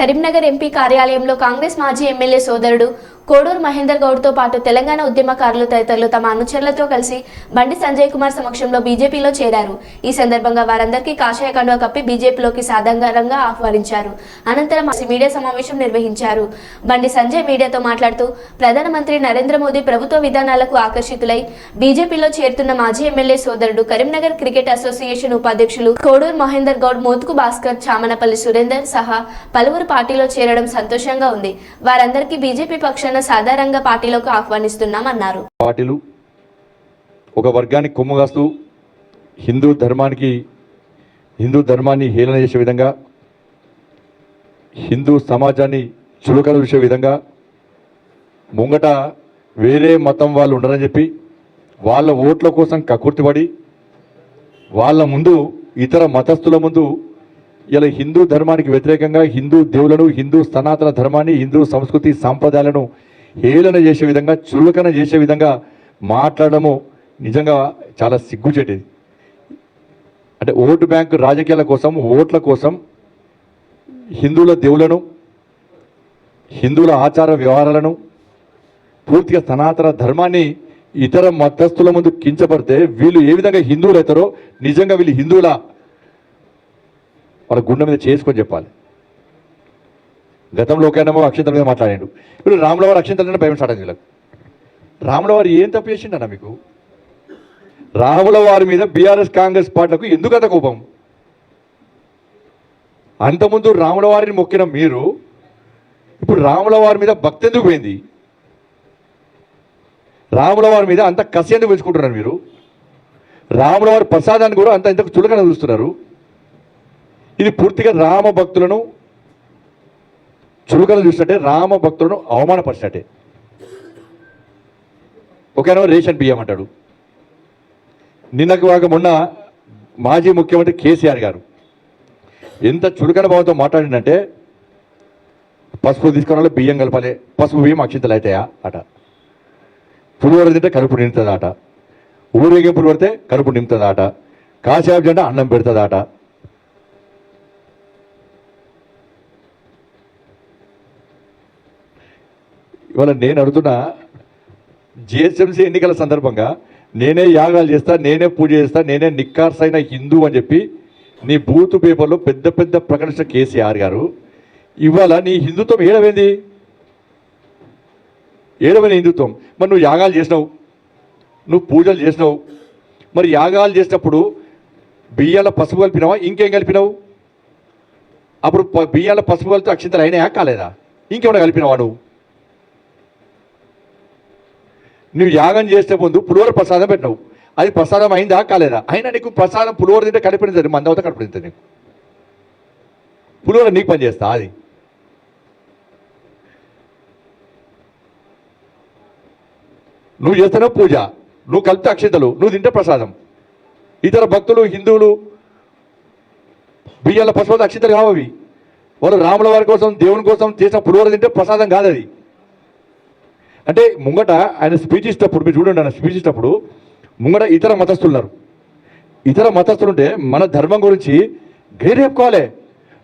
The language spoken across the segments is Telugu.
కరీంనగర్ ఎంపీ కార్యాలయంలో కాంగ్రెస్ మాజీ ఎమ్మెల్యే సోదరుడు కోడూరు మహేందర్ గౌడ్తో పాటు తెలంగాణ ఉద్యమకారులు తదితరులు తమ అనుచరులతో కలిసి బండి సంజయ్ కుమార్ సమక్షంలో బీజేపీలో చేరారు. ఈ సందర్భంగా వారందరికీ కాషాయ కండువ కప్పి బీజేపీలోకి సాధారణంగా ఆహ్వానించారు. అనంతరం మీడియా సమావేశం నిర్వహించారు. బండి సంజయ్ మీడియాతో మాట్లాడుతూ ప్రధానమంత్రి నరేంద్ర మోదీ ప్రభుత్వ విధానాలకు ఆకర్షితులై బీజేపీలో చేరుతున్న మాజీ ఎమ్మెల్యే సోదరుడు కరీంనగర్ క్రికెట్ అసోసియేషన్ ఉపాధ్యక్షులు కోడూరు మహేందర్ గౌడ్ మోత్కు భాస్కర్ చామనపల్లి సురేందర్ సహా పలువురు పార్టీలో చేరడం సంతోషంగా ఉంది. వారందరికీ బీజేపీ పక్షాన సాధారణంగా పార్టీలోకి ఆహ్వానిస్తున్నామన్నారు. పార్టీలు ఒక వర్గానికి కొమ్ముగాస్తూ హిందూ ధర్మానికి హిందూ ధర్మాన్ని హేళన చేసే విధంగా హిందూ సమాజాన్ని చులకలు చూసే విధంగా ముంగట వేరే మతం వాళ్ళు ఉండరని చెప్పి వాళ్ళ ఓట్ల కోసం కకుర్తిపడి వాళ్ళ ముందు ఇతర మతస్థుల ముందు ఇలా హిందూ ధర్మానికి వ్యతిరేకంగా హిందూ దేవులను హిందూ సనాతన ధర్మాన్ని హిందూ సంస్కృతి సాంప్రదాయాలను హేళన చేసే విధంగా చులకన చేసే విధంగా మాట్లాడడము నిజంగా చాలా సిగ్గుచేటది. అంటే ఓటు బ్యాంకు రాజకీయాల కోసం ఓట్ల కోసం హిందువుల దేవులను హిందువుల ఆచార వ్యవహారాలను పూర్తిగా సనాతన ధర్మాన్ని ఇతర మతస్థుల ముందు కించపడితే వీళ్ళు ఏ విధంగా హిందువులు అవుతారో నిజంగా వీళ్ళు హిందువుల వాళ్ళ గుండె మీద చేసుకొని చెప్పాలి. గతంలో ఒకనమో అక్షంతల మీద మాట్లాడాడు. ఇప్పుడు రాములవారు అక్షంతల మీద భయం స్టార్ట్ అయింది ఏం తప్పు చేసిండన్న మీకు? రాముల వారి మీద బీఆర్ఎస్ కాంగ్రెస్ పార్టీలకు ఎందుకు అంత కోపం? అంతకుముందు రాముల వారిని మొక్కిన మీరు ఇప్పుడు రాముల వారి మీద భక్తి ఎందుకు పోయింది? రాముల వారి మీద అంత కసి ఎందుకు పెంచుకుంటున్నారు మీరు? రాముల వారి ప్రసాదాన్ని కూడా అంత ఇంతకు చులకన చూస్తున్నారు. ఇది పూర్తిగా రామ భక్తులను చురుకలు చూసినట్టే రామ భక్తులను అవమానపరిచినట్టే ఒకనో రేషన్ బియ్యం అంటాడు. నిన్నకు వాక మొన్న మాజీ ముఖ్యమంత్రి కేసీఆర్ గారు ఎంత చులకన భావంతో మాట్లాడిందంటే పసుపు తీసుకున్న బియ్యం కలపాలి పసుపు బియ్యం అక్షింతలు అవుతాయా అట. పులిహోర తింటే కరుపు నిండుతుంది అట ఊరేగింపులు పడితే కరుపు నింపుతుంది అట కాశాబ్ జెండా అన్నం పెడుతుంది అట ఇవాళ నేను అడుగుతున్నా జిహెచ్ఎంసీ ఎన్నికల సందర్భంగా నేనే యాగాలు చేస్తా నేనే పూజ చేస్తా నేనే నిక్కార్సైన హిందూ అని చెప్పి నీ బూత్ పేపర్లో పెద్ద పెద్ద ప్రకటించిన కేసీఆర్ గారు. ఇవాళ నీ హిందుత్వం ఏడమైంది ఏడవైన హిందుత్వం. మరి నువ్వు యాగాలు చేసినావు నువ్వు పూజలు చేసినావు. మరి యాగాలు చేసినప్పుడు బియ్యాల పసుపు కలిపినావా ఇంకేం కలిపినావు? అప్పుడు బియ్యాల పసుపు కలిపితే అక్షింతలు అయినాయా కాలేదా? ఇంకేమైనా కలిపినావా నువ్వు? నువ్వు యాగం చేసే ముందు పులిహోర ప్రసాదం పెట్టినావు. అది ప్రసాదం అయిందా కాలేదా? అయినా నీకు ప్రసాదం పులిహోర తింటే కడిపించదు మంద అవుతా కడిపించదు నీకు. పులిహోర నీకు పని చేస్తా అది. నువ్వు చేస్తున్నావు పూజ నువ్వు కలిపితే అక్షతలు నువ్వు తింటే ప్రసాదం. ఇతర భక్తులు హిందువులు బియ్యాల పశువులు అక్షతలు కావవి వారు రాముల వారి కోసం దేవుని కోసం చేసిన పులిహోర తింటే ప్రసాదం కాదు అది. అంటే ముంగట ఆయన స్పీచ్ ఇచ్చినప్పుడు మీరు చూడండి ఆయన స్పీచ్ ఇచ్చినప్పుడు ముంగట ఇతర మతస్థులు ఉన్నారు. ఇతర మతస్థులు ఉంటే మన ధర్మం గురించి గైర్ చెప్పుకోవాలి.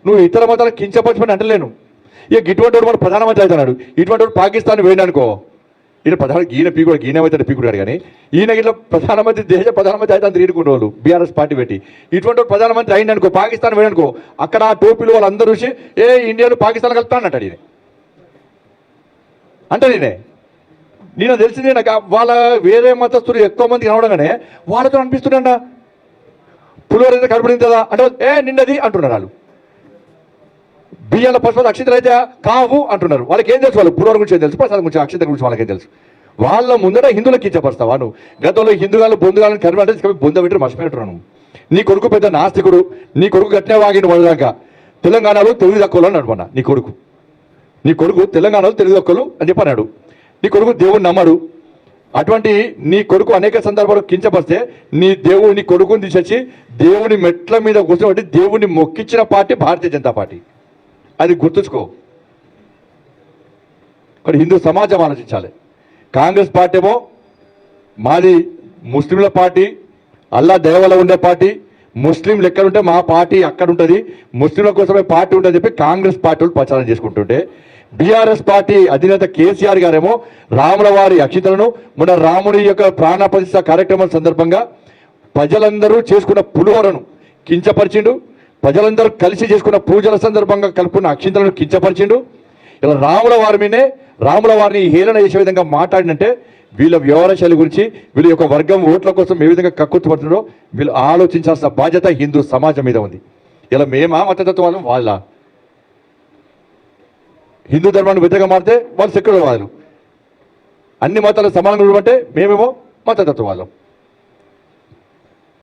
నువ్వు ఇతర మతాలకు కించపరచమని అంటలేను. ఇక ఇటువంటి వాడు మన ప్రధానమంత్రి అవుతున్నాడు. ఇటువంటి వాడు పాకిస్తాన్ వేయండి అనుకో. ఈయన ప్రధాన ఈయన పీకుడు ఈయన అవుతాడు పీకుడాడు కానీ ఈయన ఇట్లా ప్రధానమంత్రి దేశ ప్రధానమంత్రి అయితే అంత ఈడుకునే వాళ్ళు బీఆర్ఎస్ పార్టీ పెట్టి. ఇటువంటి ప్రధానమంత్రి అయింది అనుకో పాకిస్తాన్ వేయనుకో అక్కడ ఆ టోపీలు వాళ్ళందరూ చూసి ఏ ఇండియాలో పాకిస్తాన్ కలుపుతానంటాడు ఈయన. అంటే నేనే నేను తెలిసింది నాకు వాళ్ళ వేరే మతస్థులు ఎక్కువ మంది కనవడంగానే వాళ్ళతో అనిపిస్తుండ పులిహోర అయితే కదా అంటే ఏ నిన్నది అంటున్నారు వాళ్ళు. బియ్యాల పశువులు అక్షితలు అయితే కావు అంటున్నారు. వాళ్ళకి ఏం తెలుసు వాళ్ళు? పులిహోర గురించి ఏం తెలుసు? ప్రసాదం గురించి అక్షిత గురించి వాళ్ళకి తెలుసు? వాళ్ళ ముందర హిందువులకు కించపరుస్తావా నువ్వు? గతంలో హిందుగాలు బొందుగాలను కరిమి అంటే బొంద పెట్టి మర్చిపోయినట్టున్నాను నీ కొడుకు పెద్ద నాస్తికుడు నీ కొడుకు గట్టినే వాగిన పడదాకా తెలంగాణలో తెలుగు తక్కువలో అన్నాడు నీ కొడుకు. నీ కొడుకు తెలంగాణలో తెలుగు ఒక్కలు అని చెప్పన్నాడు. నీ కొడుకు దేవుని నమ్మడు. అటువంటి నీ కొడుకు అనేక సందర్భాలు కించపరిస్తే నీ దేవుని కొడుకుని తీసేసి దేవుని మెట్ల మీద కూర్చోబట్టి దేవుని మొక్కించిన పార్టీ భారతీయ జనతా పార్టీ. అది గుర్తుంచుకో. ఇక్కడ హిందూ సమాజం ఆలోచించాలి. కాంగ్రెస్ పార్టీ ఏమో మాది ముస్లింల పార్టీ అల్లా దేవల ఉండే పార్టీ ముస్లింలు ఎక్కడుంటే మా పార్టీ అక్కడ ఉంటుంది ముస్లింల కోసమే పార్టీ ఉంటుంది చెప్పి కాంగ్రెస్ పార్టీ వాళ్ళు ప్రచారం చేసుకుంటుంటే బీఆర్ఎస్ పార్టీ అధినేత కేసీఆర్ గారేమో రాముల వారి అక్షితలను మన రాముడి యొక్క ప్రాణ ప్రతిష్ఠ కార్యక్రమం సందర్భంగా ప్రజలందరూ చేసుకున్న పులిహోరను కించపరిచిండు. ప్రజలందరూ కలిసి చేసుకున్న పూజల సందర్భంగా కలుపుకున్న అక్షింతలను కించపరిచిండు. ఇలా రాముల వారి మీదే రాముల వారిని హేళన చేసే విధంగా మాట్లాడినంటే వీళ్ళ వ్యవహార శైలి గురించి వీళ్ళ యొక్క వర్గం ఓట్ల కోసం ఏ విధంగా కక్కుర్తుపడుతున్నారో వీళ్ళు ఆలోచించాల్సిన బాధ్యత హిందూ సమాజం మీద ఉంది. ఇలా మేమా మతతత్వాలు వాళ్ళ? హిందూ ధర్మాన్ని వ్యతిరేకంగా మారితే వాళ్ళు సెక్యులర్ వాళ్ళు. అన్ని మతాలు సమానంగా ఉండమంటే మేమేమో మతతత్వవాదం